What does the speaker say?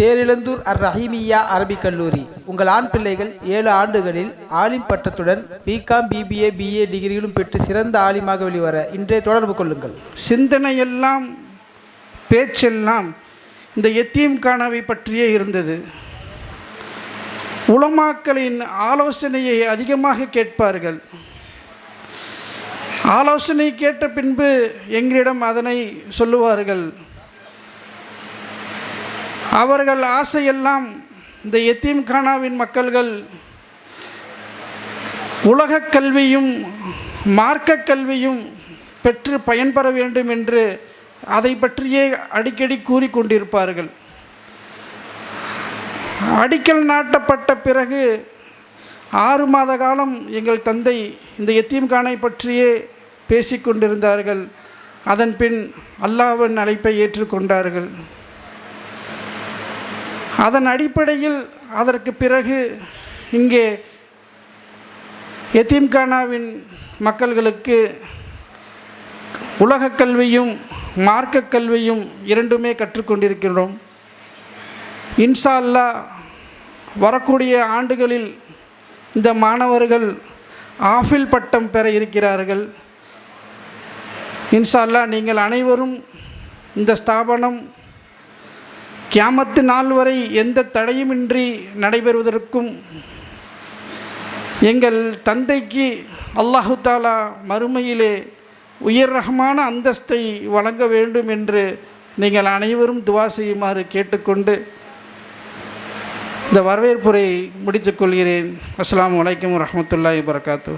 தேரிழந்தூர் அர் ரஹீமியா அரபிக் கல்லூரி. உங்கள் ஆண் பிள்ளைகள் ஏழு ஆண்டுகளில் ஆலிம் பட்டத்துடன் பிகாம் பிபிஏ பிஏ டிகிரிகளும் பெற்று சிறந்த ஆலிமாக வெளிவர இன்றே தொடர்பு கொள்ளுங்கள். சிந்தனையெல்லாம் பேச்செல்லாம் இந்த எத்தீம் கானாவை பற்றியே இருந்தது. உலமாக்களின் ஆலோசனையை அதிகமாக கேட்பார்கள். ஆலோசனை கேட்ட பின்பு எங்களிடம் அதனை சொல்லுவார்கள். அவர்கள் ஆசையெல்லாம் இந்த எத்தீம்கானாவின் மக்கள்கள் உலகக் கல்வியும் மார்க்கக் கல்வியும் பெற்று பயன்பெற வேண்டும் என்று அதை பற்றியே அடிக்கடி கூறிக்கொண்டிருப்பார்கள் அடிக்கல் நாட்டப்பட்ட பிறகு ஆறு மாத காலம் எங்கள் தந்தை இந்த எத்தீம்கானை பற்றியே பேசிக்கொண்டிருந்தார்கள் அதன் பின் அல்லாவின் அழைப்பை ஏற்றுக்கொண்டார்கள் அதன் அடிப்படையில் அதற்கு பிறகு இங்கே எத்தீம்கானாவின் மக்கள்களுக்கு உலகக் கல்வியும் மார்க்கக் கல்வியும் இரண்டுமே கற்றுக்கொண்டிருக்கின்றோம் இன்ஷா அல்லா வரக்கூடிய ஆண்டுகளில் இந்த மாணவர்கள் ஆஃபில் பட்டம் பெற இருக்கிறார்கள். இன்ஷா அல்லா நீங்கள் அனைவரும் இந்த ஸ்தாபனம் கியாமத்து நாள் வரை எந்த தடையுமின்றி நடைபெறுவதற்கும் எங்கள் தந்தைக்கு அல்லாஹு தாலா மறுமையிலே உயர் ரகமான அந்தஸ்தை வழங்க வேண்டும் என்று நீங்கள் அனைவரும் துவா செய்யுமாறு கேட்டுக்கொண்டு இந்த வரவேற்புரை முடித்துக்கொள்கிறேன். அஸ்லாம் வலைக்கம் வரஹ்மத்துல்லாஹி வரகாத்து